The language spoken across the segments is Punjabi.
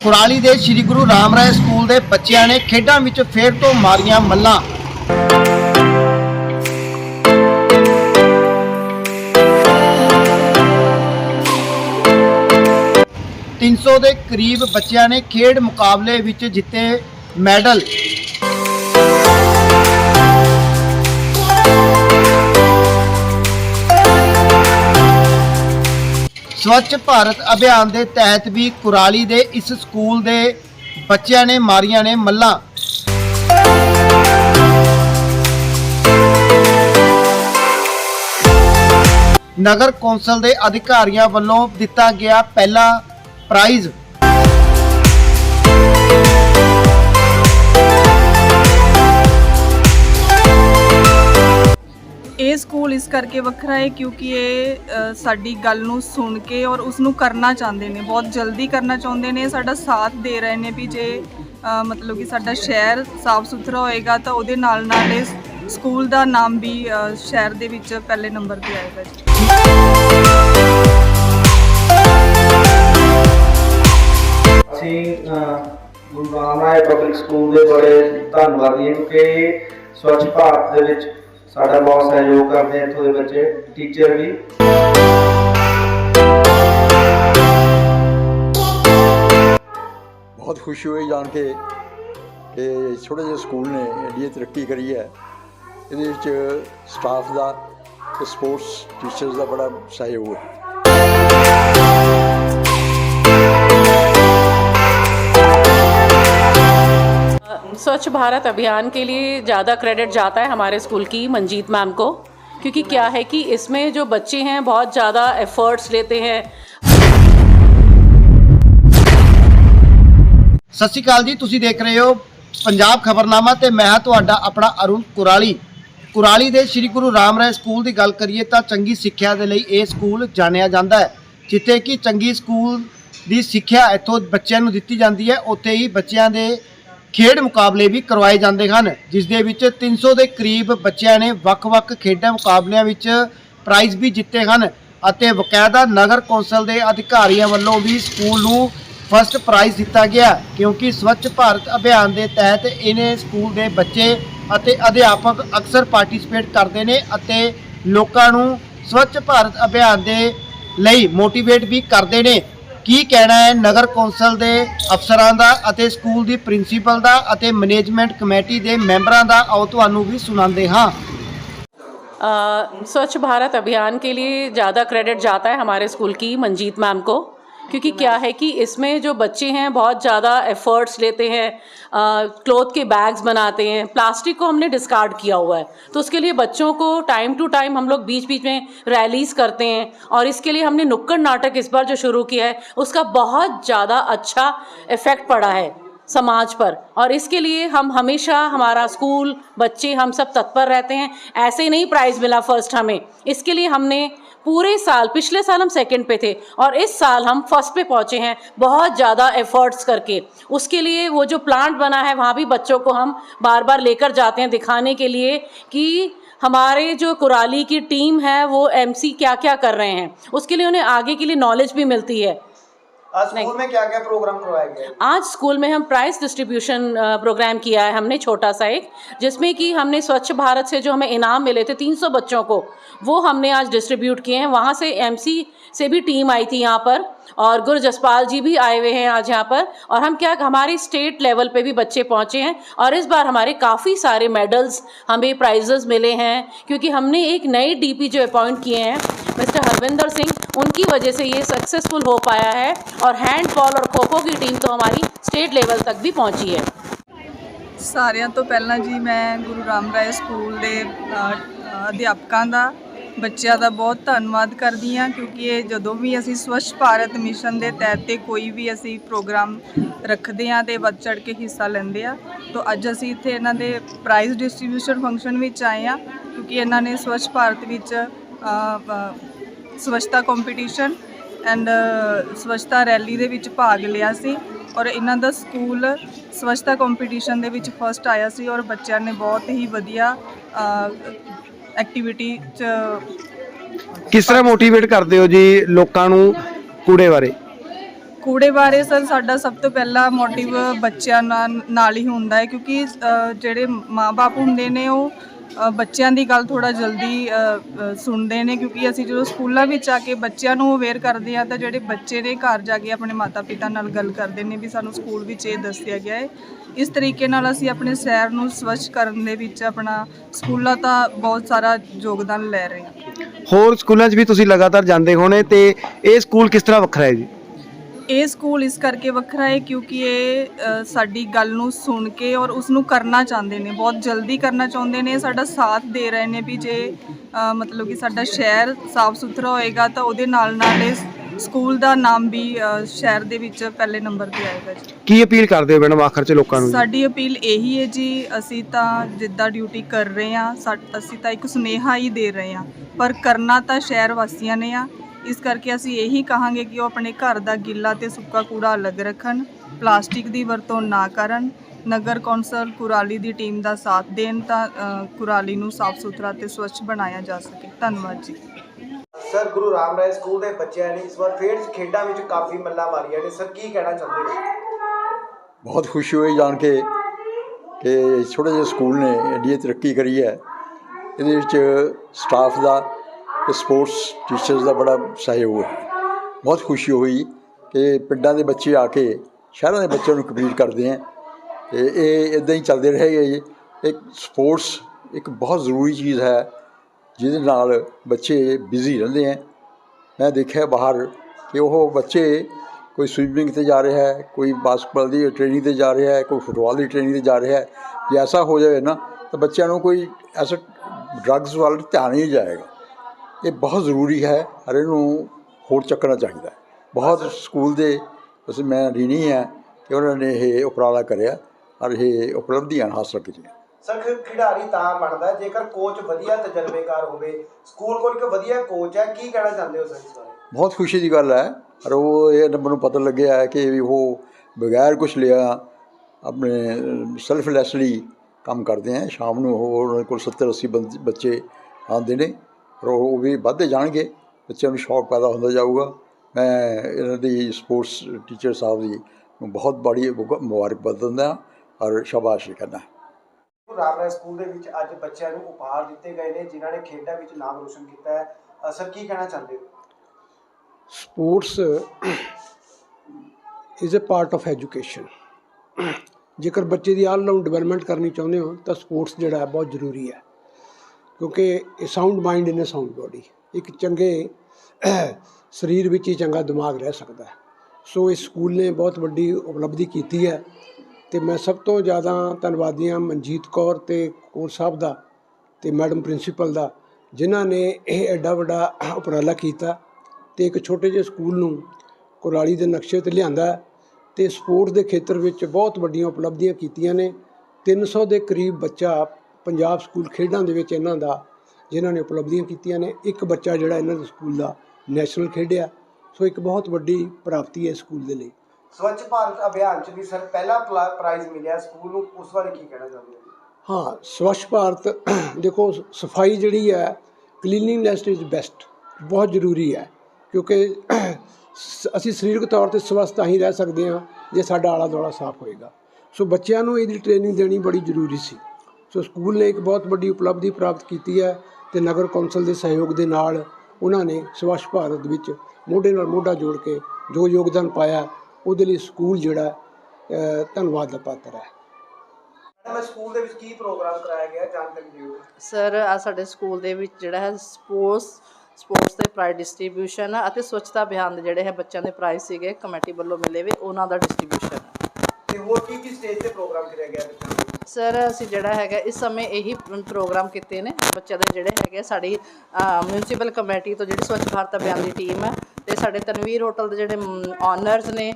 ਕੁਰਾਲੀ ਦੇ ਸ੍ਰੀ ਗੁਰੂ ਰਾਮਰਾਏ ਸਕੂਲ ਦੇ ਬੱਚਿਆਂ ਨੇ ਖੇਡਾਂ ਵਿੱਚ ਫੇਰ ਤੋਂ ਮਾਰੀਆਂ ਮੱਲਾਂ। ਤਿੰਨ ਸੌ ਦੇ ਕਰੀਬ ਬੱਚਿਆਂ ਨੇ ਖੇਡ ਮੁਕਾਬਲੇ ਵਿੱਚ ਜਿੱਤੇ ਮੈਡਲ। ਸਵੱਛ ਭਾਰਤ ਅਭਿਆਨ ਦੇ ਤਹਿਤ ਵੀ ਕੁਰਾਲੀ ਦੇ ਇਸ ਸਕੂਲ ਦੇ ਬੱਚਿਆਂ ਨੇ ਮਾਰੀਆਂ ਨੇ ਮੱਲਾਂ। ਨਗਰ ਕੌਂਸਲ ਦੇ ਅਧਿਕਾਰੀਆਂ ਵੱਲੋਂ ਦਿੱਤਾ ਗਿਆ ਪਹਿਲਾ ਪ੍ਰਾਈਜ਼ ਇਹ ਸਕੂਲ ਇਸ ਕਰਕੇ ਵੱਖਰਾ ਹੈ ਕਿਉਂਕਿ ਇਹ ਅ, ਸਾਡੀ ਗੱਲ ਨੂੰ ਸੁਣ ਕੇ ਔਰ ਉਸ ਨੂੰ ਕਰਨਾ ਚਾਹੁੰਦੇ ਨੇ ਬਹੁਤ ਜਲਦੀ ਕਰਨਾ ਚਾਹੁੰਦੇ ਨੇ ਸਾਡਾ ਸਾਥ ਦੇ ਰਹੇ ਨੇ ਵੀ ਜੇ ਅ, ਮਤਲਬ ਕਿ ਸਾਡਾ ਸ਼ਹਿਰ ਸਾਫ਼ ਸੁਥਰਾ ਹੋਏਗਾ ਤਾਂ ਉਹਦੇ ਨਾਲ ਨਾਲ ਇਸ ਸਕੂਲ ਦਾ ਨਾਮ ਵੀ ਅ, ਸ਼ਹਿਰ ਦੇ ਵਿੱਚ ਪਹਿਲੇ ਨੰਬਰ ਤੇ ਆਏਗਾ ਜੀ। ਅਸੀਂ ਅਹ, ਗੁਰੂ ਰਾਮਰਾਏ ਪਬਲਿਕ ਸਕੂਲ ਦੇ ਬੜੇ ਧੰਨਵਾਦੀ ਹਾਂ ਕਿਉਂਕਿ ਸਵੱਛ ਭਾਰਤ ਦੇ ਵਿੱਚ ਸਾਡਾ ਬਹੁਤ ਸਹਿਯੋਗ ਕਰਦੇ ਇੱਥੋਂ ਦੇ ਬੱਚੇ ਟੀਚਰ ਵੀ। ਬਹੁਤ ਖੁਸ਼ੀ ਹੋਈ ਜਾਣ ਕੇ ਕਿ ਛੋਟੇ ਜਿਹੇ ਸਕੂਲ ਨੇ ਇੰਡੀਆ ਤਰੱਕੀ ਕਰੀ ਹੈ। ਇਹਦੇ ਵਿੱਚ ਸਟਾਫ ਦਾ ਤੇ ਸਪੋਰਟਸ ਟੀਚਰਸ ਦਾ ਬੜਾ ਸਹਿਯੋਗ ਹੈ। स्वच्छ भारत अभियान के लिए ज़्यादा क्रेडिट जाता है हमारे स्कूल की मंजीत मैम को क्योंकि क्या है कि इसमें जो बच्चे हैं बहुत ज़्यादा एफर्ट्स लेते हैं ਸਤਿ ਸ਼੍ਰੀ ਅਕਾਲ ਜੀ ਤੁਸੀਂ ਦੇਖ ਰਹੇ ਹੋ ਪੰਜਾਬ ਖਬਰਨਾਮਾ ਤੇ ਮੈਂ ਹਾਂ ਤੁਹਾਡਾ ਆਪਣਾ ਅਰੁਣ ਕੁਰਾਲੀ ਕੁਰਾਲੀ ਦੇ ਸ੍ਰੀ ਗੁਰੂ ਰਾਮਰਾਏ ਸਕੂਲ ਦੀ ਗੱਲ ਕਰੀਏ ਤਾਂ ਚੰਗੀ ਸਿੱਖਿਆ ਦੇ ਲਈ ਇਹ ਸਕੂਲ ਜਾਣਿਆ ਜਾਂਦਾ ਹੈ ਜਿੱਥੇ ਕਿ ਚੰਗੀ ਸਕੂਲ ਦੀ ਸਿੱਖਿਆ ਇੱਥੋਂ ਬੱਚਿਆਂ ਨੂੰ ਦਿੱਤੀ ਜਾਂਦੀ ਹੈ ਉੱਥੇ ਹੀ ਬੱਚਿਆਂ ਦੇ ਖੇਡ ਮੁਕਾਬਲੇ ਵੀ ਕਰਵਾਏ ਜਾਂਦੇ ਹਨ, ਜਿਸ ਦੇ ਵਿੱਚ 300 ਦੇ ਕਰੀਬ ਬੱਚਿਆਂ ਨੇ ਵੱਖ-ਵੱਖ ਖੇਡਾਂ ਮੁਕਾਬਲਿਆਂ ਵਿੱਚ ਪ੍ਰਾਈਜ਼ ਵੀ ਜਿੱਤੇ ਹਨ ਅਤੇ ਬਕਾਇਦਾ ਨਗਰ ਕੌਂਸਲ ਦੇ ਅਧਿਕਾਰੀਆਂ ਵੱਲੋਂ ਵੀ ਸਕੂਲ ਨੂੰ ਫਸਟ ਪ੍ਰਾਈਜ਼ ਦਿੱਤਾ ਗਿਆ ਕਿਉਂਕਿ ਸਵੱਛ ਭਾਰਤ ਅਭਿਆਨ ਦੇ ਤਹਿਤ ਇਹਨੇ ਸਕੂਲ ਦੇ ਬੱਚੇ ਅਤੇ ਅਧਿਆਪਕ ਅਕਸਰ ਪਾਰਟਿਸਿਪੇਟ ਕਰਦੇ ਨੇ ਅਤੇ ਲੋਕਾਂ ਨੂੰ ਸਵੱਛ ਭਾਰਤ ਅਭਿਆਨ ਦੇ ਲਈ ਮੋਟੀਵੇਟ ਵੀ ਕਰਦੇ ਨੇ। ਕੀ ਕਹਿਣਾ ਹੈ ਨਗਰ ਕੌਂਸਲ ਦੇ ਅਫਸਰਾਂ ਦਾ ਅਤੇ ਸਕੂਲ ਦੀ ਪ੍ਰਿੰਸੀਪਲ ਦਾ ਅਤੇ ਮੈਨੇਜਮੈਂਟ ਕਮੇਟੀ ਦੇ ਮੈਂਬਰਾਂ ਦਾ ਆਓ ਤੁਹਾਨੂੰ ਵੀ ਸੁਣਾਉਂਦੇ ਹਾਂ अ, स्वच्छ भारत अभियान के लिए ज़्यादा क्रेडिट जाता है हमारे स्कूल की मंजीत मैम को क्योंकि क्या है कि इसमें जो बच्चे हैं, बहुत ज़्यादा एफर्ट्स लेते हैं क्लोथ के बैग्स बनाते हैं प्लास्टिक को हमने डिस्कार्ड किया हुआ है। तो उसके लिए बच्चों को टाइम टू टाइम हम लोग बीच बीच में रैलीज करते हैं और इसके लिए हमने नुक्कड़ नाटक इस बार जो शुरू किया है, उसका बहुत ज़्यादा अच्छा इफ़ेक्ट पड़ा है समाज पर। और इसके लिए हम हमेशा हमारा स्कूल बच्चे हम सब तत्पर रहते हैं। ऐसे ही नहीं प्राइज़ मिला फ़र्स्ट हमें। इसके लिए हमने पूरे साल, पिछले साल हम सेकंड पे थे और इस साल हम फ़र्स्ट पे पहुँचे हैं बहुत ज़्यादा एफर्ट्स करके। उसके लिए वो जो प्लांट बना है, वहाँ भी बच्चों को हम बार बार लेकर जाते हैं दिखाने के लिए कि हमारे जो कुराली की टीम है, वो एमसी क्या क्या कर रहे हैं। उसके लिए उन्हें आगे के लिए नॉलेज भी मिलती है। आज स्कूल में क्या क्या प्रोग्राम करवाया गया आज स्कूल में हम प्राइस डिस्ट्रीब्यूशन प्रोग्राम किया है हमने छोटा सा एक जिसमें कि हमने स्वच्छ भारत से जो हमें इनाम मिले थे 300 बच्चों को वो हमने आज डिस्ट्रीब्यूट किए हैं। वहाँ से एमसी से भी टीम आई थी यहाँ पर और गुर जसपाल जी भी आए हुए हैं आज यहाँ पर और हम क्या हमारे स्टेट लेवल पे भी बच्चे पहुँचे हैं और इस बार हमारे काफ़ी सारे मेडल्स हमें प्राइजेस मिले हैं क्योंकि हमने एक नए डीपी जो अपॉइंट किए हैं मिस्टर हरविंदर सिंह उनकी वजह से ये सक्सेसफुल हो पाया है और हैंडबॉल और खो खो की टीम तो हमारी स्टेट लेवल तक भी पहुंची है ਸਾਰਿਆਂ ਤੋਂ ਪਹਿਲਾਂ ਜੀ ਮੈਂ ਗੁਰੂ ਰਾਮਰਾਏ ਸਕੂਲ ਦੇ ਅ, ਅ, ਅਧਿਆਪਕਾਂ ਦਾ ਬੱਚਿਆਂ ਦਾ ਬਹੁਤ ਧੰਨਵਾਦ ਕਰਦੀ ਹਾਂ ਕਿਉਂਕਿ ਇਹ ਜਦੋਂ ਵੀ ਅਸੀਂ ਸਵੱਛ ਭਾਰਤ ਮਿਸ਼ਨ ਦੇ ਤਹਿਤ ਤੇ ਕੋਈ ਵੀ ਅਸੀਂ ਪ੍ਰੋਗਰਾਮ ਰੱਖਦੇ ਹਾਂ ਤੇ ਵੱਧ ਚੜ ਕੇ ਹਿੱਸਾ ਲੈਂਦੇ ਆ ਤੋਂ ਅੱਜ ਅਸੀਂ ਇੱਥੇ ਇਹਨਾਂ ਦੇ ਪ੍ਰਾਈਜ਼ ਡਿਸਟ੍ਰੀਬਿਊਸ਼ਨ ਫੰਕਸ਼ਨ ਵਿੱਚ ਆਏ ਆ ਕਿਉਂਕਿ ਇਹਨਾਂ ਨੇ ਸਵੱਛ ਭਾਰਤ ਵਿੱਚ ਸਵੱਛਤਾ ਕੰਪੀਟੀਸ਼ਨ ਐਂਡ ਸਵੱਛਤਾ ਰੈਲੀ ਦੇ ਵਿੱਚ ਭਾਗ ਲਿਆ ਸੀ ਔਰ ਇਹਨਾਂ ਦਾ ਸਕੂਲ ਸਵੱਛਤਾ ਕੰਪੀਟੀਸ਼ਨ ਦੇ ਵਿੱਚ ਫਸਟ ਆਇਆ ਸੀ ਔਰ ਬੱਚਿਆਂ ਨੇ ਬਹੁਤ ਹੀ ਵਧੀਆ ਐਕਟੀਵਿਟੀ ਚ ਕਿਸ ਤਰ੍ਹਾਂ ਮੋਟੀਵੇਟ ਕਰਦੇ ਹੋ ਜੀ ਲੋਕਾਂ ਨੂੰ ਕੂੜੇ ਬਾਰੇ? ਕੂੜੇ ਬਾਰੇ ਸਰ ਸਾਡਾ ਸਭ ਤੋਂ ਪਹਿਲਾ ਮੋਟਿਵ ਬੱਚਿਆਂ ਨਾਲ ਨਾਲ ਹੀ ਹੁੰਦਾ ਹੈ ਕਿਉਂਕਿ ਅ, ਜਿਹੜੇ ਮਾਪੇ ਹੁੰਦੇ ਨੇ ਉਹ ਬੱਚਿਆਂ ਦੀ ਗੱਲ ਥੋੜਾ ਜਲਦੀ ਸੁਣਦੇ ਨੇ ਕਿਉਂਕਿ ਅਸੀਂ ਜਦੋਂ ਸਕੂਲਾਂ ਵਿੱਚ ਆ ਕੇ ਬੱਚਿਆਂ ਨੂੰ ਅਵੇਅਰ ਕਰਦੇ ਆ ਤਾਂ ਜਿਹੜੇ ਬੱਚੇ ਨੇ ਘਰ ਜਾ ਕੇ ਆਪਣੇ ਮਾਤਾ-ਪਿਤਾ ਨਾਲ ਗੱਲ ਕਰਦੇ ਨੇ ਵੀ ਸਾਨੂੰ ਸਕੂਲ ਵਿੱਚ ਇਹ ਦੱਸਿਆ ਗਿਆ ਹੈ। ਇਸ ਤਰੀਕੇ ਨਾਲ ਅਸੀਂ ਆਪਣੇ ਸ਼ਹਿਰ ਨੂੰ ਸਵੱਛ ਕਰਨ ਦੇ ਵਿੱਚ ਆਪਣਾ ਸਕੂਲਾਂ ਦਾ ਬਹੁਤ ਸਾਰਾ ਯੋਗਦਾਨ ਲੈ ਰਹੇ ਹਾਂ। ਹੋਰ ਸਕੂਲਾਂ 'ਚ ਵੀ ਤੁਸੀਂ ਲਗਾਤਾਰ ਜਾਂਦੇ ਹੋਣੇ ਤੇ ਇਹ ਸਕੂਲ ਕਿਸ ਤਰ੍ਹਾਂ ਵੱਖਰਾ ਹੈ ਜੀ? ਇਹ ਸਕੂਲ ਇਸ ਕਰਕੇ ਵੱਖਰਾ ਹੈ ਕਿਉਂਕਿ ਇਹ ਅ, ਸਾਡੀ ਗੱਲ ਨੂੰ ਸੁਣ ਕੇ ਔਰ ਉਸ ਨੂੰ ਕਰਨਾ ਚਾਹੁੰਦੇ ਨੇ ਬਹੁਤ ਜਲਦੀ ਕਰਨਾ ਚਾਹੁੰਦੇ ਨੇ ਸਾਡਾ ਸਾਥ ਦੇ ਰਹੇ ਨੇ ਵੀ ਜੇ ਅ, ਮਤਲਬ ਕਿ ਸਾਡਾ ਸ਼ਹਿਰ ਸਾਫ਼ ਸੁਥਰਾ ਹੋਏਗਾ ਤਾਂ ਉਹਦੇ ਨਾਲ ਨਾਲ ਇਸ ਸਕੂਲ ਦਾ ਨਾਮ ਵੀ ਅ, ਸ਼ਹਿਰ ਦੇ ਵਿੱਚ ਪਹਿਲੇ ਨੰਬਰ ਤੇ ਆਏਗਾ ਜੀ ਕੀ ਅਪੀਲ ਕਰਦੇ ਹੋ ਮੈਡਮ ਆਖਰ 'ਚ ਲੋਕਾਂ ਨੂੰ? ਸਾਡੀ ਅਪੀਲ ਇਹੀ ਹੈ ਜੀ ਅਸੀਂ ਤਾਂ ਜਿੱਦਾਂ ਡਿਊਟੀ ਕਰ ਰਹੇ ਹਾਂ ਸਾ- ਅਸੀਂ ਤਾਂ ਇੱਕ ਸੁਨੇਹਾ ਹੀ ਦੇ ਰਹੇ ਹਾਂ ਪਰ ਕਰਨਾ ਤਾਂ ਸ਼ਹਿਰ ਵਾਸੀਆਂ ਨੇ ਆ ਇਸ ਕਰਕੇ ਅਸੀਂ ਇਹੀ ਕਹਾਂਗੇ ਕਿ ਉਹ ਆਪਣੇ ਘਰ ਦਾ ਗਿੱਲਾ ਤੇ ਸੁੱਕਾ ਕੂੜਾ ਅਲੱਗ ਰੱਖਣ ਪਲਾਸਟਿਕ ਦੀ ਵਰਤੋਂ ਨਾ ਕਰਨ ਨਗਰ ਕੌਂਸਲ ਕੁਰਾਲੀ ਦੀ ਟੀਮ ਦਾ ਸਾਥ ਦੇਣ ਤਾਂ ਅ, ਕੁਰਾਲੀ ਨੂੰ ਸਾਫ਼ ਸੁਥਰਾ ਤੇ ਸਵੱਛ ਬਣਾਇਆ ਜਾ ਸਕੇ। ਧੰਨਵਾਦ ਜੀ। ਸਰ ਗੁਰੂ ਰਾਮ ਰਾਏ ਸਕੂਲ ਦੇ ਬੱਚਿਆਂ ਨੇ ਇਸ ਵਾਰ ਫੇਰ ਖੇਡਾਂ ਵਿੱਚ ਕਾਫੀ ਮੱਲਾਂ ਮਾਰੀਆਂ ਨੇ। ਸਰ ਕੀ ਕਹਿਣਾ ਚਾਹੁੰਦੇ ਹੋ ਬਹੁਤ ਖੁਸ਼ੀ ਹੋਈ ਜਾਣ ਕੇ ਕਿ ਛੋਟੇ ਜਿਹੇ ਸਕੂਲ ਨੇ ਇੰਡੀਆ ਤਰੱਕੀ ਕਰੀ ਹੈ। ਇਹਦੇ ਵਿੱਚ ਸਟਾਫ ਦਾ ਸਪੋਰਟਸ ਟੀਚਰਸ ਦਾ ਬੜਾ ਸਹਿਯੋਗ ਹੈ। ਬਹੁਤ ਖੁਸ਼ੀ ਹੋਈ ਕਿ ਪਿੰਡਾਂ ਦੇ ਬੱਚੇ ਆ ਕੇ ਸ਼ਹਿਰਾਂ ਦੇ ਬੱਚਿਆਂ ਨੂੰ ਕੰਪੀਟ ਕਰਦੇ ਹੈ ਤੇ ਇਹ ਇਦਾਂ ਹੀ ਚੱਲਦੇ ਰਹੇਗਾ ਜੀ। ਇੱਕ ਸਪੋਰਟਸ ਇੱਕ ਬਹੁਤ ਜ਼ਰੂਰੀ ਚੀਜ਼ ਹੈ, ਜਿਹਦੇ ਨਾਲ ਬੱਚੇ ਬਿਜ਼ੀ ਰਹਿੰਦੇ ਹੈ ਮੈਂ ਦੇਖਿਆ ਬਾਹਰ ਕਿ ਉਹ ਬੱਚੇ ਕੋਈ ਸਵੀਮਿੰਗ ਤੇ ਜਾ ਰਿਹਾ ਹੈ, ਕੋਈ ਬਾਸਕਟਬਾਲ ਦੀ ਟ੍ਰੇਨਿੰਗ ਤੇ ਜਾ ਰਿਹਾ ਹੈ, ਕੋਈ ਫੁੱਟਬਾਲ ਦੀ ਟ੍ਰੇਨਿੰਗ ਤੇ ਜਾ ਰਿਹਾ ਹੈ। ਜੇ ਐਸਾ ਹੋ ਜਾਵੇ ਨਾ, ਤਾਂ ਬੱਚਿਆਂ ਨੂੰ ਕੋਈ ਐਸਾ ਡਰੱਗਸ ਵੱਲ ਧਿਆਨ ਨਹੀਂ ਜਾਏਗਾ। ਇਹ ਬਹੁਤ ਜ਼ਰੂਰੀ ਹੈ ਹਰ ਇਹਨੂੰ ਹੋਰ ਚੱਕਣਾ ਚਾਹੀਦਾ ਹੈ। ਬਹੁਤ ਸਕੂਲ ਦੇ ਅਸੀਂ ਮੈਂ ਰੀਣੀ ਹੈ ਕਿ ਉਹਨਾਂ ਨੇ ਇਹ ਉਪਰਾਲਾ ਕਰਿਆ ਔਰ ਇਹ ਉਪਲਬਧੀਆਂ ਹਾਸਲ ਕੀਤੀਆਂ। ਸਰ ਖਿਡਾਰੀ ਤਾਂ ਬਣਦਾ ਜੇਕਰ ਕੋਚ ਵਧੀਆ ਤਜਰਬੇਕਾਰ ਹੋਵੇ ਸਕੂਲ ਕੋਲ ਇੱਕ ਵਧੀਆ ਕੋਚ ਹੈ ਕੀ ਕਹਿਣਾ ਚਾਹੁੰਦੇ ਹੋ ਸਰ ਇਸ ਬਾਰੇ? ਬਹੁਤ ਖੁਸ਼ੀ ਦੀ ਗੱਲ ਹੈ ਔਰ ਉਹ ਇਹ ਮੈਨੂੰ ਪਤਾ ਲੱਗਿਆ ਹੈ ਕਿ ਵੀ ਉਹ ਬਗੈਰ ਕੁਝ ਲਿਆ ਆਪਣੇ ਸੈਲਫਲੈਸਲੀ ਕੰਮ ਕਰਦੇ ਹੈ। ਸ਼ਾਮ ਨੂੰ ਉਹ ਉਹਨਾਂ ਕੋਲ 70 80 ਬੰਦ- ਬੱਚੇ ਆਉਂਦੇ ਨੇ। ਔਰ ਉਹ ਵੀ ਵੱਧਦੇ ਜਾਣਗੇ ਬੱਚਿਆਂ ਨੂੰ ਸ਼ੌਕ ਪੈਦਾ ਹੁੰਦਾ ਜਾਊਗਾ। ਮੈਂ ਇਹਨਾਂ ਦੀ ਸਪੋਰਟਸ ਟੀਚਰ ਸਾਹਿਬ ਦੀ ਨੂੰ ਬਹੁਤ ਬੜੀ ਮੁਬ- ਮੁਬਾਰਕਬਾਦ ਦਿੰਦਾ ਔਰ ਸ਼ਾਬਾਸ਼ ਕਹਿੰਦਾ ਗੁਰੂ ਰਾਮ ਰਾਏ ਸਕੂਲ ਦੇ ਵਿੱਚ ਅੱਜ ਬੱਚਿਆਂ ਨੂੰ ਉਪਹਾਰ ਦਿੱਤੇ ਗਏ ਨੇ ਜਿਨ੍ਹਾਂ ਨੇ ਖੇਡਾਂ ਵਿੱਚ ਨਾਮ ਰੋਸ਼ਨ ਕੀਤਾ ਹੈ। ਅ, ਸਰ ਕੀ ਕਹਿਣਾ ਚਾਹੁੰਦੇ ਹੋ? Sports is a part of education ਜੇਕਰ ਬੱਚੇ ਦੀ ਆਲ ਰਾਊਂਡ ਡਿਵੈਲਪਮੈਂਟ ਕਰਨੀ ਚਾਹੁੰਦੇ ਹੋ ਤਾਂ ਸਪੋਰਟਸ ਜਿਹੜਾ ਹੈ ਬਹੁਤ ਜ਼ਰੂਰੀ ਹੈ। ਕਿਉਂਕਿ ਇਹ sound mind in a sound body ਇੱਕ ਚੰਗੇ ਸਰੀਰ ਵਿੱਚ ਹੀ ਚੰਗਾ ਦਿਮਾਗ ਰਹਿ ਸਕਦਾ ਹੈ। ਸੋ ਇਸ ਸਕੂਲ ਨੇ ਬਹੁਤ ਵੱਡੀ ਉਪਲਬਧੀ ਕੀਤੀ ਹੈ ਤੇ ਮੈਂ ਸਭ ਤੋਂ ਜ਼ਿਆਦਾ ਧੰਨਵਾਦੀ ਹਾਂ ਮਨਜੀਤ ਕੌਰ ਤੇ ਕੋਚ ਸਾਹਿਬ ਦਾ ਤੇ ਮੈਡਮ ਪ੍ਰਿੰਸੀਪਲ ਦਾ, ਜਿਨ੍ਹਾਂ ਨੇ ਇਹ ਐਡਾ ਵੱਡਾ ਉਪਰਾਲਾ ਕੀਤਾ ਤੇ ਇੱਕ ਛੋਟੇ ਜਿਹੇ ਸਕੂਲ ਨੂੰ ਕੁਰਾਲੀ ਦੇ ਨਕਸ਼ੇ ਤੇ ਲਿਆਂਦਾ ਹੈ ਤੇ ਸਪੋਰਟਸ ਦੇ ਖੇਤਰ ਵਿੱਚ ਬਹੁਤ ਵੱਡੀਆਂ ਉਪਲਬਧੀਆਂ ਕੀਤੀਆਂ ਨੇ। 300 ਦੇ ਕਰੀਬ ਬੱਚਾ ਪੰਜਾਬ ਸਕੂਲ ਖੇਡਾਂ ਦੇ ਵਿੱਚ ਇਹਨਾਂ ਦਾ ਜਿਨ੍ਹਾਂ ਨੇ ਉਪਲਬਧੀਆਂ ਕੀਤੀਆਂ ਨੇ ਇੱਕ ਬੱਚਾ ਜਿਹੜਾ ਇਹਨਾਂ ਦੇ ਸਕੂਲ ਦਾ ਨੈਸ਼ਨਲ ਖੇਡਿਆ। ਸੋ ਇੱਕ ਬਹੁਤ ਵੱਡੀ ਪ੍ਰਾਪਤੀ ਹੈ ਸਕੂਲ ਦੇ ਲਈ। ਸਵੱਛ ਭਾਰਤ ਅਭਿਆਨ 'ਚ ਵੀ ਸਰ ਪਹਿਲਾ ਪ੍ਰਾਈਜ਼ ਮਿਲਿਆ ਸਕੂਲ ਨੂੰ ਉਸ ਬਾਰੇ ਕੀ ਕਹਿਣਾ ਚਾਹੁੰਦੇ ਹੋ? ਹਾਂ ਸਵੱਛ ਭਾਰਤ ਦੇਖੋ ਸਫ਼ਾਈ ਜਿਹੜੀ ਹੈ ਕਲੀਨਿੰਗਨੈਸ ਇਜ਼ ਬੈਸਟ ਬਹੁਤ ਜ਼ਰੂਰੀ ਹੈ। ਕਿਉਂਕਿ ਅਸੀਂ ਸਰੀਰਕ ਤੌਰ ਤੇ ਸਵਸਥ ਹੀ ਰਹਿ ਸਕਦੇ ਹਾਂ ਜੇ ਸਾਡਾ ਆਲਾ ਦੁਆਲਾ ਸਾਫ਼ ਹੋਏਗਾ। ਸੋ ਬੱਚਿਆਂ ਨੂੰ ਇਹਦੀ ਟ੍ਰੇਨਿੰਗ ਦੇਣੀ ਬੜੀ ਜ਼ਰੂਰੀ ਸੀ। ਸੋ ਸਕੂਲ ਨੇ ਇੱਕ ਬਹੁਤ ਵੱਡੀ ਉਪਲਬਧੀ ਪ੍ਰਾਪਤ ਕੀਤੀ ਹੈ ਤੇ ਨਗਰ ਕੌਂਸਲ ਦੇ ਸਹਿਯੋਗ ਦੇ ਨਾਲ ਉਹਨਾਂ ਨੇ ਸਵੱਛ ਭਾਰਤ ਵਿੱਚ ਮੋਢੇ ਨਾਲ ਮੋਢਾ ਜੋੜ ਕੇ ਜੋ ਯੋਗਦਾਨ ਪਾਇਆ ਉਹਦੇ ਲਈ ਸਕੂਲ ਜਿਹੜਾ ਧੰਨਵਾਦ ਦਾ ਪਾਤਰ ਹੈ। ਮੈਡਮ ਸਕੂਲ ਦੇ ਵਿੱਚ ਕੀ ਪ੍ਰੋਗਰਾਮ ਕਰਾਇਆ ਗਿਆ? ਹੈ? ਜਾਣਕਾਰੀ ਦਿਓ। ਸਰ ਆ ਸਾਡੇ ਸਕੂਲ ਦੇ ਵਿੱਚ ਜਿਹੜਾ ਹੈ ਸਪੋਰਟਸ ਸਪੋਰਟਸ ਦੇ ਪ੍ਰਾਈਜ਼ ਡਿਸਟ੍ਰੀਬਿਊਸ਼ਨ ਅਤੇ ਸਵੱਛਤਾ ਅਭਿਆਨ ਦੇ ਜਿਹੜੇ ਹੈ ਬੱਚਿਆਂ ਦੇ ਪ੍ਰਾਈਜ਼ ਸੀਗੇ ਕਮੇਟੀ ਵੱਲੋਂ ਮਿਲੇ ਵੇ ਉਹਨਾਂ ਦਾ ਡਿਸਟ੍ਰੀਬਿਊਸ਼ਨ। ਤੇ ਹੋਰ ਕੀ ਕੀ ਸਟੇਜ ਤੇ ਪ੍ਰੋਗਰਾਮ ਕਰਿਆ ਗਿਆ ਬੱਚਿਆਂ ਨੂੰ ਸਰ ਅਸੀਂ ਜਿਹੜਾ ਹੈਗਾ ਇਸ ਸਮੇਂ ਇਹੀ ਪ੍ਰੋਗਰਾਮ ਕੀਤੇ ਨੇ ਬੱਚਿਆਂ ਦੇ ਜਿਹੜੇ ਹੈਗੇ ਸਾਡੀ ਮਿਊਨਿਸਪਲ ਕਮੇਟੀ ਤੋਂ ਜਿਹੜੀ ਸਵੱਛ ਭਾਰਤ ਅਭਿਆਨ ਦੀ ਟੀਮ ਹੈ ਤੇ ਸਾਡੇ ਤਨਵੀਰ ਹੋਟਲ ਦੇ ਜਿਹੜੇ ਓਨਰਸ ਨੇ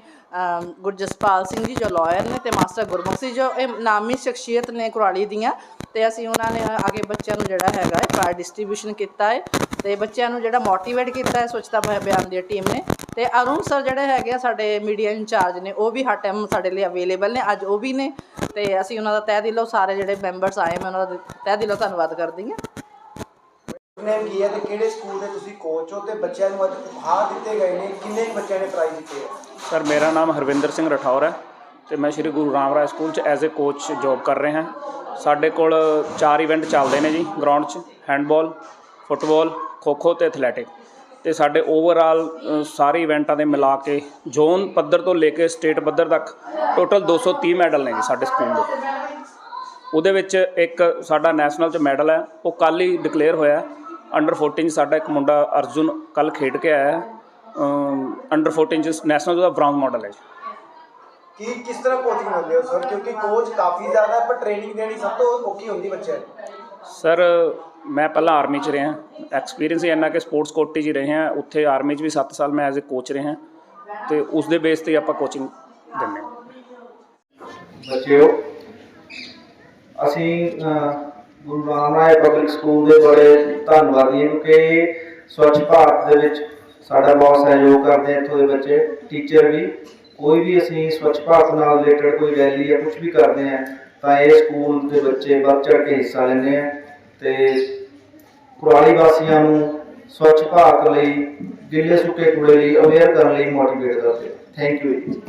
ਗੁਰਜਸਪਾਲ ਸਿੰਘ ਜੀ ਜੋ ਲਾਇਰ ਨੇ ਤੇ ਮਾਸਟਰ ਗੁਰਮੁਖ ਸਿੰਘ ਜੋ, ਇਹ ਨਾਮੀ ਸ਼ਖਸੀਅਤ ਨੇ ਕੁਰਾਲੀ ਦੀਆਂ ਤੇ ਅਸੀਂ ਉਹਨਾਂ ਨੇ ਅੱਗੇ ਬੱਚਿਆਂ ਨੂੰ ਜਿਹੜਾ ਹੈਗਾ ਹੈ ਪ੍ਰਾਈਜ਼ ਡਿਸਟ੍ਰੀਬਿਊਸ਼ਨ ਕੀਤਾ ਹੈ ਤੇ ਬੱਚਿਆਂ ਨੂੰ ਜਿਹੜਾ ਮੋਟੀਵੇਟ ਕੀਤਾ ਹੈ ਸਵੱਛਤਾ ਅਭਿਆਨ ਦੀ ਟੀਮ ਨੇ ਤੇ ਅਰੁਣ ਸਰ ਜਿਹੜੇ ਹੈਗੇ ਆ ਸਾਡੇ ਮੀਡੀਆ ਇੰਚਾਰਜ ਨੇ ਉਹ ਵੀ ਹਰ ਟਾਈਮ ਸਾਡੇ ਲਈ ਅਵੇਲੇਬਲ ਨੇ ਅੱਜ ਉਹ ਵੀ ਨੇ ਤੇ ਅਸੀਂ ਉਹਨਾਂ ਦਾ ਤਹਿ ਦਿਲੋਂ ਸਾਰੇ ਜਿਹੜੇ ਮੈਂਬਰਸ ਆਏ ਮੈਂ ਉਹਨਾਂ ਦਾ ਤਹਿ ਦਿਲੋਂ ਧੰਨਵਾਦ ਕਰਦੀ ਹਾਂ। ਨਿਕਨੇਮ ਕੀ ਹੈ ਤੇ ਕਿਹੜੇ ਸਕੂਲ ਦੇ ਤੁਸੀਂ ਕੋਚ ਹੋ ਤੇ ਬੱਚਿਆਂ ਨੂੰ ਅੱਜ ਉਪਹਾਰ ਦਿੱਤੇ ਗਏ ਨੇ? ਕਿੰਨੇ ਕੁ ਬੱਚਿਆਂ ਨੇ ਪ੍ਰਾਈਜ਼ ਜਿੱਤੇ ਆ? ਸਰ ਮੇਰਾ ਨਾਮ ਹਰਵਿੰਦਰ ਸਿੰਘ ਰਠੌਰ ਹੈ ਤੇ ਮੈਂ ਸ਼੍ਰੀ ਗੁਰੂ ਰਾਮਰਾਏ ਸਕੂਲ 'ਚ ਐਜ਼ ਅ ਕੋਚ ਜੌਬ ਕਰ ਰਿਹਾ ਹਾਂ। ਸਾਡੇ ਕੋਲ ਚਾਰ ਇਵੈਂਟ ਚੱਲਦੇ ਨੇ ਜੀ ਗਰਾਊਂਡ 'ਚ ਹੈਂਡਬਾਲ ਫੁੱਟਬਾਲ ਖੋ-ਖੋ ਤੇ ਐਥਲੈਟਿਕ ਤੇ ਸਾਡੇ ਓਵਰਆਲ ਸਾਰੇ ਇਵੈਂਟਾਂ ਦੇ ਮਿਲਾ ਕੇ ਜ਼ੋਨ ਪੱਧਰ ਤੋਂ ਲੈ ਕੇ ਸਟੇਟ ਪੱਧਰ ਤੱਕ ਟੋਟਲ 230 ਮੈਡਲ ਨੇ ਜੀ ਸਾਡੇ ਸਕੂਲ ਦੇ। ਉਹਦੇ ਵਿੱਚ ਇੱਕ ਸਾਡਾ ਨੈਸ਼ਨਲ 'ਚ ਮੈਡਲ ਹੈ ਉਹ ਕੱਲ ਹੀ ਡਿਕਲੇਅਰ ਹੋਇਆ ਅੰਡਰ 14 'ਚ ਸਾਡਾ ਇੱਕ ਮੁੰਡਾ ਅਰਜੁਨ ਕੱਲ ਖੇਡ ਕੇ ਆਇਆ ਅੰਡਰ 14 'ਚ ਨੈਸ਼ਨਲ ਦਾ ਬ੍ਰਾਊਨ ਮਾਡਲ ਹੈ ਜੀ। ਕੀ ਕਿਸ ਤਰ੍ਹਾਂ ਕੋਚਿੰਗ ਦਿੰਦੇ ਹੋ ਸਰ ਕਿਉਂਕਿ ਕੋਚ ਕਾਫੀ ਜ਼ਿਆਦਾ ਪਰ ਟ੍ਰੇਨਿੰਗ ਦੇਣੀ ਸਭ ਤੋਂ ਔਖੀ ਹੁੰਦੀ ਬੱਚਿਆਂ ਨੂੰ ਸਰ ਮੈਂ ਪਹਿਲਾਂ ਆਰਮੀ 'ਚ ਰਿਹਾ ਐਕਸਪੀਰੀਅੰਸ ਹੀ ਇੰਨਾ ਕਿ ਸਪੋਰਟਸ ਕੋਟੀ 'ਚ ਹੀ ਰਹੇ ਹਾਂ, ਉੱਥੇ ਆਰਮੀ 'ਚ ਵੀ 7 ਸਾਲ ਮੈਂ ਐਜ਼ ਅ ਕੋਚ ਰਿਹਾ, ਤੇ ਉਸ ਦੇ ਬੇਸ ਤੇ ਆਪਾਂ ਕੋਚਿੰਗ ਦਿੰਦੇ ਹਾਂ। ਬੱਚਿਓ, ਅਸੀਂ ਗੁਰੂ ਰਾਮਰਾਏ ਪਬਲਿਕ ਸਕੂਲ ਦੇ ਬੜੇ ਧੰਨਵਾਦੀ ਹਾਂ ਕਿਉਂਕਿ ਸਵੱਛ ਭਾਰਤ ਦੇ ਵਿੱਚ ਸਾਡਾ ਬਹੁਤ ਸਹਿਯੋਗ ਕਰਦੇ ਆ ਇੱਥੋਂ ਦੇ ਬੱਚੇ ਟੀਚਰ ਵੀ, ਕੋਈ ਵੀ ਅਸੀਂ ਸਵੱਛ ਭਾਰਤ ਨਾਲ ਰਿਲੇਟਡ ਕੋਈ ਰੈਲੀ ਜਾਂ ਕੁਝ ਵੀ ਕਰਦੇ ਆ ਤਾਂ ਇਹ ਸਕੂਲ ਦੇ ਬੱਚੇ ਵੱਧ ਚੜ ਕੇ ਹਿੱਸਾ ਲੈਂਦੇ ਆ। ਤੇ ਕੁਰਾਲੀ ਵਾਸੀਆਂ ਨੂੰ ਸਵੱਛ ਭਾਰਤ ਲਈ ਗਿੱਲੇ ਸੁੱਕੇ ਕੂੜੇ ਲਈ ਅਵੇਅਰ ਕਰਨ ਲਈ ਮੋਟੀਵੇਟ ਕਰਦੇ ਥੈਂਕ ਯੂ ਜੀ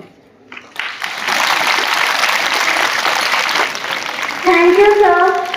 Thank you, sir.